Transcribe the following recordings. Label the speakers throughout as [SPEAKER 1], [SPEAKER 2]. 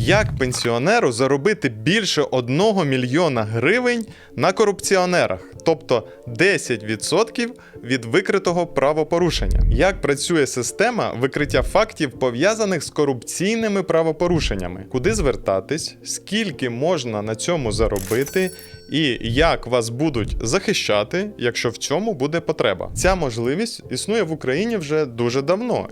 [SPEAKER 1] Як пенсіонеру заробити більше 1 мільйона гривень на корупціонерах, тобто 10% від викритого правопорушення? Як працює система викриття фактів пов'язаних з корупційними правопорушеннями? Куди звертатись, скільки можна на цьому заробити? І як вас будуть захищати, якщо в цьому буде потреба? Ця можливість існує в Україні вже дуже давно.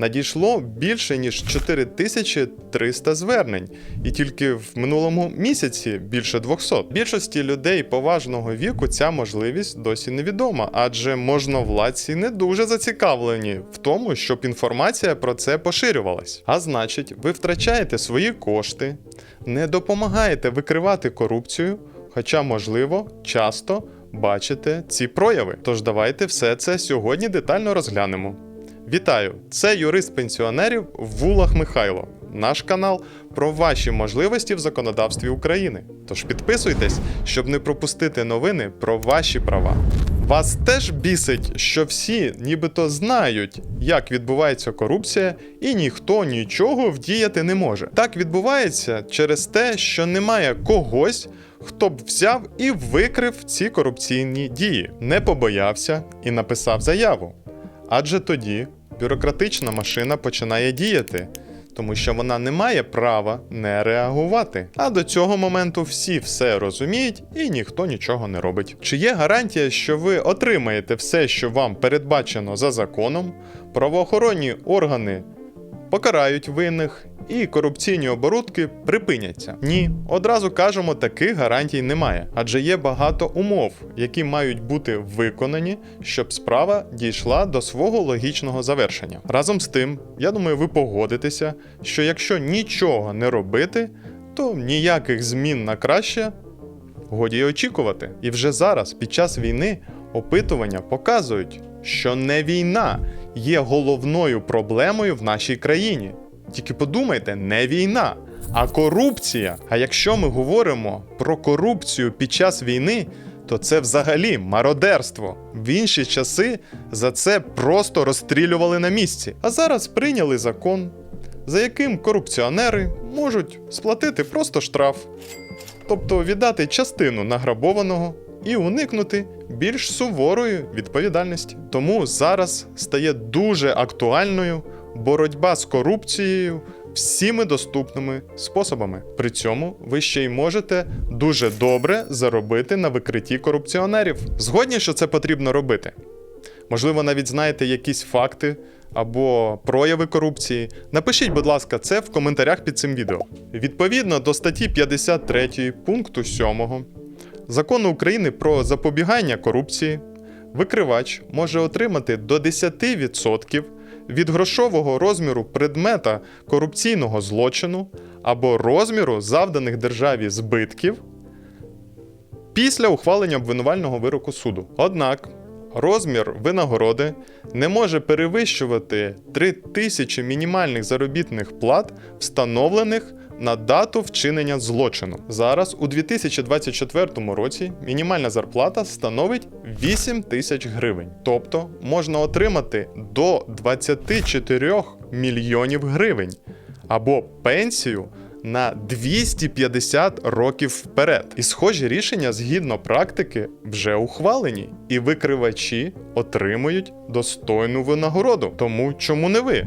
[SPEAKER 1] Надійшло більше ніж 4300 звернень, і тільки в минулому місяці більше 200. Більшості людей поважного віку ця можливість досі невідома, адже можновладці не дуже зацікавлені в тому, щоб інформація про це поширювалась. А значить, ви втрачаєте свої кошти, не допомагаєте викривати корупцію, хоча, можливо, часто бачите ці прояви. Тож давайте все це сьогодні детально розглянемо. Вітаю! Це юрист пенсіонерів Вулах Михайло. Наш канал про ваші можливості в законодавстві України. Тож підписуйтесь, щоб не пропустити новини про ваші права. Вас теж бісить, що всі нібито знають, як відбувається корупція, і ніхто нічого вдіяти не може. Так відбувається через те, що немає когось, хто б взяв і викрив ці корупційні дії, не побоявся і написав заяву. Адже тоді бюрократична машина починає діяти, тому що вона не має права не реагувати. А до цього моменту всі все розуміють і ніхто нічого не робить. Чи є гарантія, що ви отримаєте все, що вам передбачено за законом? Правоохоронні органи покарають винних. І корупційні оборудки припиняться. Ні, одразу кажемо, таких гарантій немає, адже є багато умов, які мають бути виконані, щоб справа дійшла до свого логічного завершення. Разом з тим, я думаю, ви погодитеся, що якщо нічого не робити, то ніяких змін на краще годі й очікувати. І вже зараз, під час війни, опитування показують, що не війна є головною проблемою в нашій країні. Тільки подумайте, не війна, а корупція. А якщо ми говоримо про корупцію під час війни, то це взагалі мародерство. В інші часи за це просто розстрілювали на місці. А зараз прийняли закон, за яким корупціонери можуть сплатити просто штраф, тобто віддати частину награбованого і уникнути більш суворої відповідальності. Тому зараз стає дуже актуальною боротьба з корупцією всіми доступними способами. При цьому ви ще й можете дуже добре заробити на викритті корупціонерів. Згодні, що це потрібно робити. Можливо, навіть знаєте якісь факти або прояви корупції. Напишіть, будь ласка, це в коментарях під цим відео. Відповідно до статті 53 пункту 7 закону України про запобігання корупції, викривач може отримати до 10% від грошового розміру предмета корупційного злочину або розміру завданих державі збитків після ухвалення обвинувального вироку суду. Однак розмір винагороди не може перевищувати 3 тисячі мінімальних заробітних плат, встановлених на дату вчинення злочину. Зараз у 2024 році мінімальна зарплата становить 8 тисяч гривень. Тобто можна отримати до 24 мільйонів гривень або пенсію на 250 років вперед. І схожі рішення згідно практики вже ухвалені, і викривачі отримують достойну винагороду. Тому чому не ви?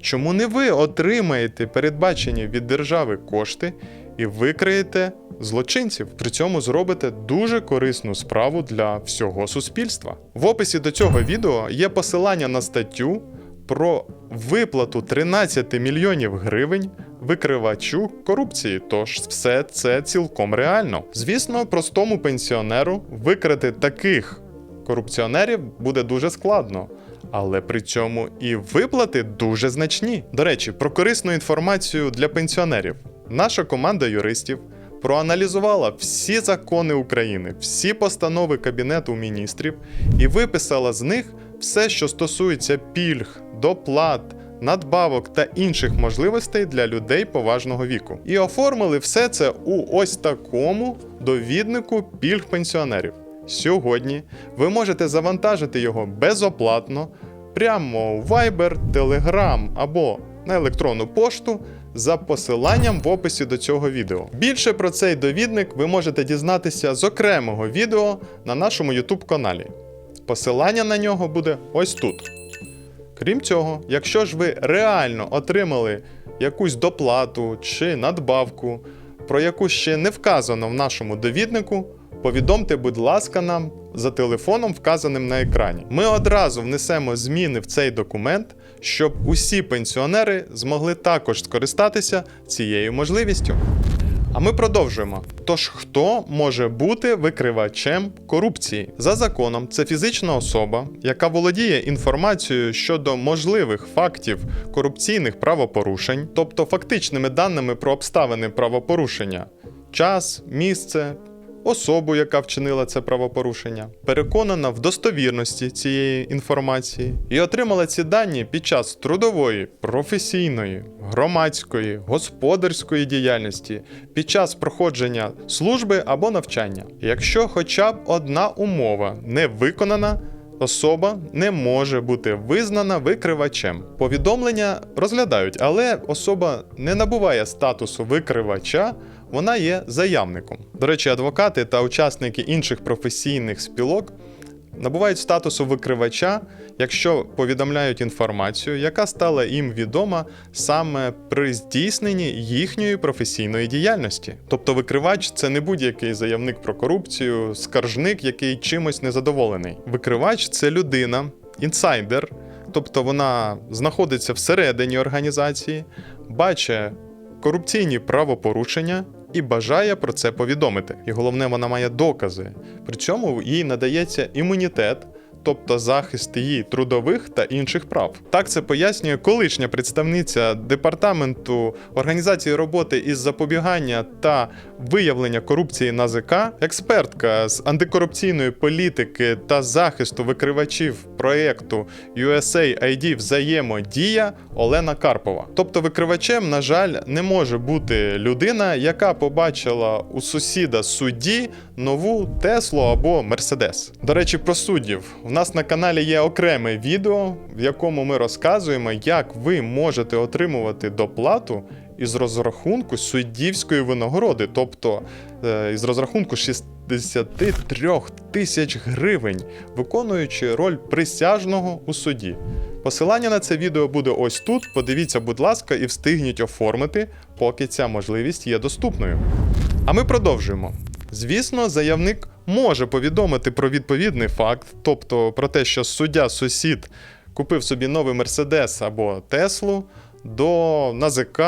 [SPEAKER 1] Чому не ви отримаєте передбачені від держави кошти і викриєте злочинців? При цьому зробите дуже корисну справу для всього суспільства. В описі до цього відео є посилання на статтю про виплату 13 мільйонів гривень викривачу корупції. Тож все це цілком реально. Звісно, простому пенсіонеру викрити таких корупціонерів буде дуже складно. Але при цьому і виплати дуже значні. До речі, про корисну інформацію для пенсіонерів. Наша команда юристів проаналізувала всі закони України, всі постанови Кабінету міністрів і виписала з них все, що стосується пільг, доплат, надбавок та інших можливостей для людей поважного віку. І оформили все це у ось такому довіднику пільг пенсіонерів. Сьогодні ви можете завантажити його безоплатно прямо у Viber, Telegram або на електронну пошту за посиланням в описі до цього відео. Більше про цей довідник ви можете дізнатися з окремого відео на нашому YouTube каналі. Посилання на нього буде ось тут. Крім цього, якщо ж ви реально отримали якусь доплату чи надбавку, про яку ще не вказано в нашому довіднику, повідомте, будь ласка, нам за телефоном, вказаним на екрані. Ми одразу внесемо зміни в цей документ, щоб усі пенсіонери змогли також скористатися цією можливістю. А ми продовжуємо. Тож, хто може бути викривачем корупції? За законом, це фізична особа, яка володіє інформацією щодо можливих фактів корупційних правопорушень, тобто фактичними даними про обставини правопорушення, час, місце. Особу, яка вчинила це правопорушення, переконана в достовірності цієї інформації і отримала ці дані під час трудової, професійної, громадської, господарської діяльності, під час проходження служби або навчання. Якщо хоча б одна умова не виконана, особа не може бути визнана викривачем. Повідомлення розглядають, але особа не набуває статусу викривача. Вона є заявником. До речі, адвокати та учасники інших професійних спілок набувають статусу викривача, якщо повідомляють інформацію, яка стала їм відома саме при здійсненні їхньої професійної діяльності. Тобто викривач це не будь-який заявник про корупцію, скаржник, який чимось незадоволений. Викривач це людина, інсайдер, тобто вона знаходиться всередині організації, бачить корупційні правопорушення і бажає про це повідомити. І головне, вона має докази. Причому їй надається імунітет. Тобто захист її трудових та інших прав. Так це пояснює колишня представниця департаменту організації роботи із запобігання та виявлення корупції НАЗК, експертка з антикорупційної політики та захисту викривачів проєкту USAID Взаємодія Олена Карпова. Тобто, викривачем, на жаль, не може бути людина, яка побачила у сусіда судді нову Теслу або Мерседес. До речі, про суддів. У нас на каналі є окреме відео, в якому ми розказуємо, як ви можете отримувати доплату із розрахунку суддівської винагороди, тобто е, із розрахунку 63 тисяч гривень, виконуючи роль присяжного у суді. Посилання на це відео буде ось тут. Подивіться, будь ласка, і встигніть оформити, поки ця можливість є доступною. А ми продовжуємо. Звісно, заявник може повідомити про відповідний факт, тобто про те, що суддя-сусід купив собі новий Мерседес або Теслу до НАЗК,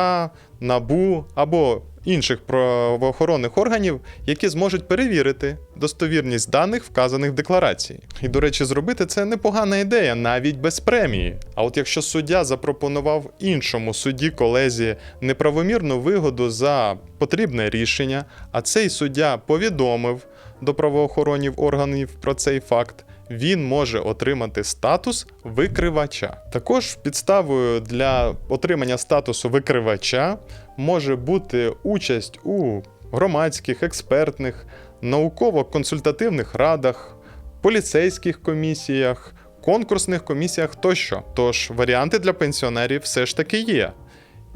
[SPEAKER 1] НАБУ або інших правоохоронних органів, які зможуть перевірити достовірність даних, вказаних в декларації. І, до речі, зробити це непогана ідея, навіть без премії. А от якщо суддя запропонував іншому судді колезі неправомірну вигоду за потрібне рішення, а цей суддя повідомив до правоохоронних органів про цей факт. Він може отримати статус викривача. Також підставою для отримання статусу викривача може бути участь у громадських, експертних, науково-консультативних радах, поліцейських комісіях, конкурсних комісіях тощо. Тож варіанти для пенсіонерів все ж таки є.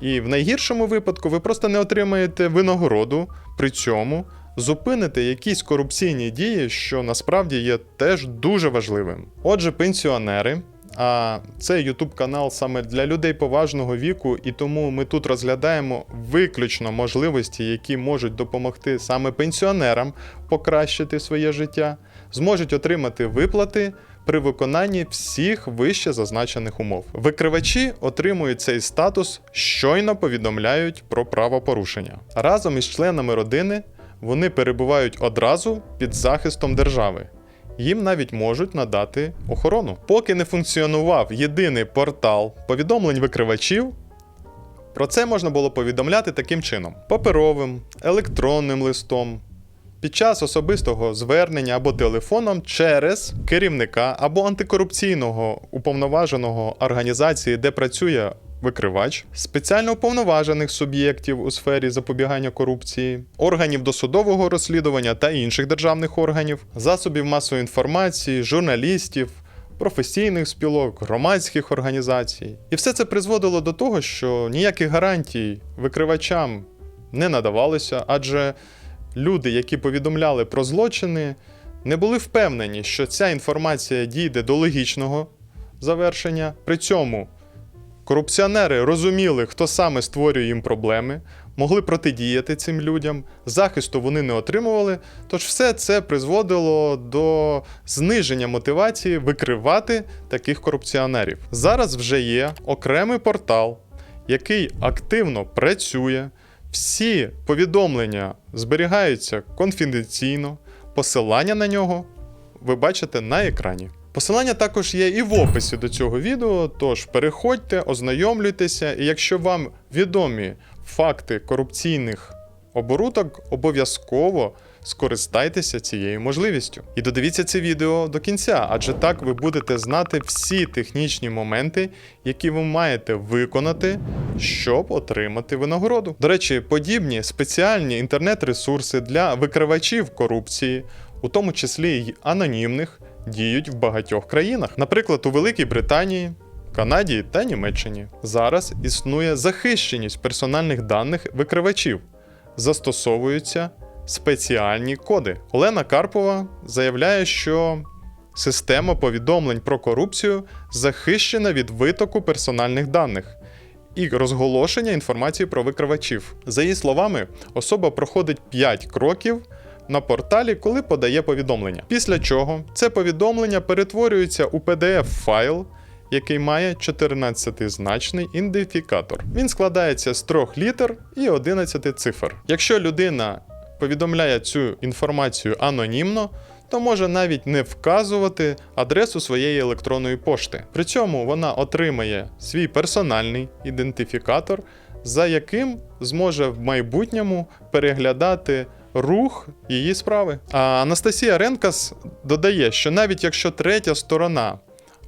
[SPEAKER 1] І в найгіршому випадку ви просто не отримаєте винагороду, при цьому зупините якісь корупційні дії, що насправді є теж дуже важливим. Отже, пенсіонери. А цей YouTube канал саме для людей поважного віку, і тому ми тут розглядаємо виключно можливості, які можуть допомогти саме пенсіонерам покращити своє життя, зможуть отримати виплати при виконанні всіх вище зазначених умов. Викривачі отримують цей статус, щойно повідомляють про правопорушення. Разом із членами родини вони перебувають одразу під захистом держави. Їм навіть можуть надати охорону. Поки не функціонував єдиний портал повідомлень викривачів, про це можна було повідомляти таким чином: паперовим, електронним листом, під час особистого звернення або телефоном через керівника або антикорупційного уповноваженого організації, де працює викривач, спеціально уповноважених суб'єктів у сфері запобігання корупції, органів досудового розслідування та інших державних органів, засобів масової інформації, журналістів, професійних спілок, громадських організацій. І все це призводило до того, що ніяких гарантій викривачам не надавалося, адже люди, які повідомляли про злочини, не були впевнені, що ця інформація дійде до логічного завершення. При цьому корупціонери розуміли, хто саме створює їм проблеми, могли протидіяти цим людям, захисту вони не отримували. Тож все це призводило до зниження мотивації викривати таких корупціонерів. Зараз вже є окремий портал, який активно працює. Всі повідомлення зберігаються конфіденційно. Посилання на нього ви бачите на екрані. Посилання також є і в описі до цього відео, тож переходьте, ознайомлюйтеся, і якщо вам відомі факти корупційних оборудок, обов'язково скористайтеся цією можливістю. І додивіться це відео до кінця, адже так ви будете знати всі технічні моменти, які ви маєте виконати, щоб отримати винагороду. До речі, подібні спеціальні інтернет-ресурси для викривачів корупції, у тому числі й анонімних, діють в багатьох країнах, наприклад, у Великій Британії. Канаді та Німеччині зараз існує захищеність персональних даних викривачів, застосовуються спеціальні коди. Олена Карпова заявляє, що система повідомлень про корупцію захищена від витоку персональних даних і розголошення інформації про викривачів. За її словами, особа проходить 5 кроків. На порталі, коли подає повідомлення. Після чого це повідомлення перетворюється у PDF-файл, який має 14-значний ідентифікатор. Він складається з трьох літер і 11 цифр. Якщо людина повідомляє цю інформацію анонімно, то може навіть не вказувати адресу своєї електронної пошти. При цьому вона отримає свій персональний ідентифікатор, за яким зможе в майбутньому переглядати рух її справи. А Анастасія Ренкас додає, що навіть якщо третя сторона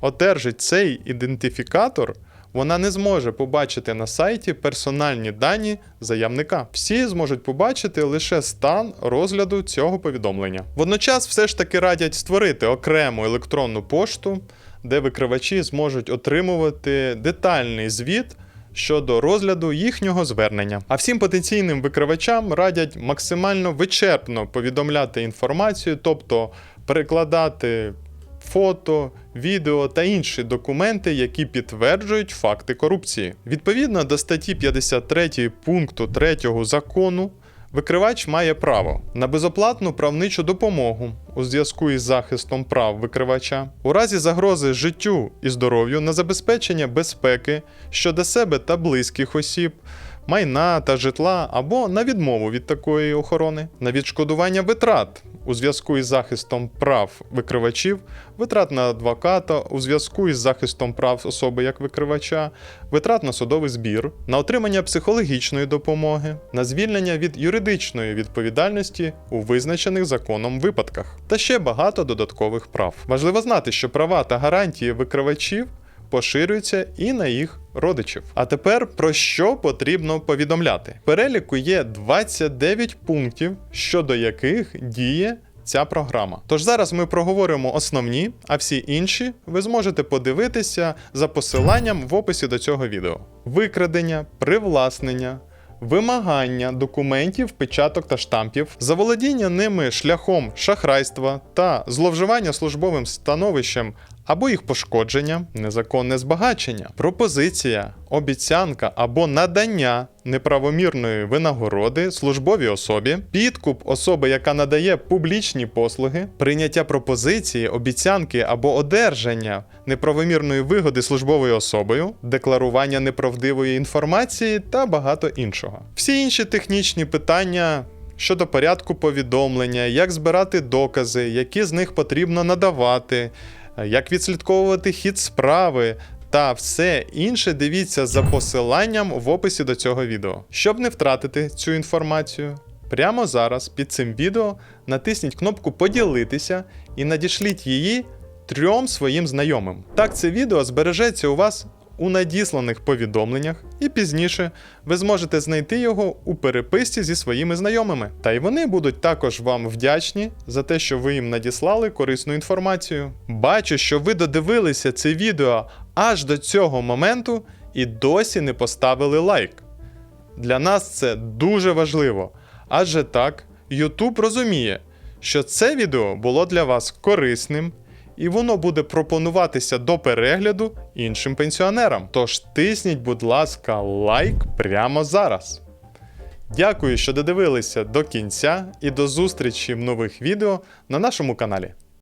[SPEAKER 1] одержить цей ідентифікатор, вона не зможе побачити на сайті персональні дані заявника. Всі зможуть побачити лише стан розгляду цього повідомлення. Водночас, все ж таки радять створити окрему електронну пошту, де викривачі зможуть отримувати детальний звіт. Щодо розгляду їхнього звернення. А всім потенційним викривачам радять максимально вичерпно повідомляти інформацію, тобто перекладати фото, відео та інші документи, які підтверджують факти корупції. Відповідно до статті 53 пункту 3 закону. Викривач має право на безоплатну правничу допомогу у зв'язку із захистом прав викривача, у разі загрози життю і здоров'ю на забезпечення безпеки щодо себе та близьких осіб, майна та житла або на відмову від такої охорони, на відшкодування витрат у зв'язку із захистом прав викривачів, витрат на адвоката у зв'язку із захистом прав особи як викривача, витрат на судовий збір, на отримання психологічної допомоги, на звільнення від юридичної відповідальності у визначених законом випадках, та ще багато додаткових прав. Важливо знати, що права та гарантії викривачів поширюються і на їх родичів. А тепер про що потрібно повідомляти? В переліку є 29 пунктів, щодо яких діє. Ця програма. Тож зараз ми проговоримо основні, а всі інші ви зможете подивитися за посиланням в описі до цього відео: викрадення, привласнення, вимагання документів, печаток та штампів, заволодіння ними шляхом шахрайства та зловживання службовим становищем або їх пошкодження, незаконне збагачення, пропозиція, обіцянка або надання неправомірної винагороди службовій особі, підкуп особи, яка надає публічні послуги, прийняття пропозиції, обіцянки або одержання неправомірної вигоди службовою особою, декларування неправдивої інформації та багато іншого. Всі інші технічні питання. Щодо порядку повідомлення, як збирати докази, які з них потрібно надавати, як відслідковувати хід справи та все інше дивіться за посиланням в описі до цього відео. Щоб не втратити цю інформацію, прямо зараз під цим відео натисніть кнопку Поділитися і надішліть її трьом своїм знайомим. Так це відео збережеться у вас у надісланих повідомленнях, і пізніше ви зможете знайти його у переписці зі своїми знайомими. Та й вони будуть також вам вдячні за те, що ви їм надіслали корисну інформацію. Бачу, що ви додивилися це відео аж до цього моменту і досі не поставили лайк. Для нас це дуже важливо, адже так YouTube розуміє, що це відео було для вас корисним, і воно буде пропонуватися до перегляду іншим пенсіонерам. Тож тисніть, будь ласка, лайк прямо зараз. Дякую, що додивилися до кінця і до зустрічі в нових відео на нашому каналі.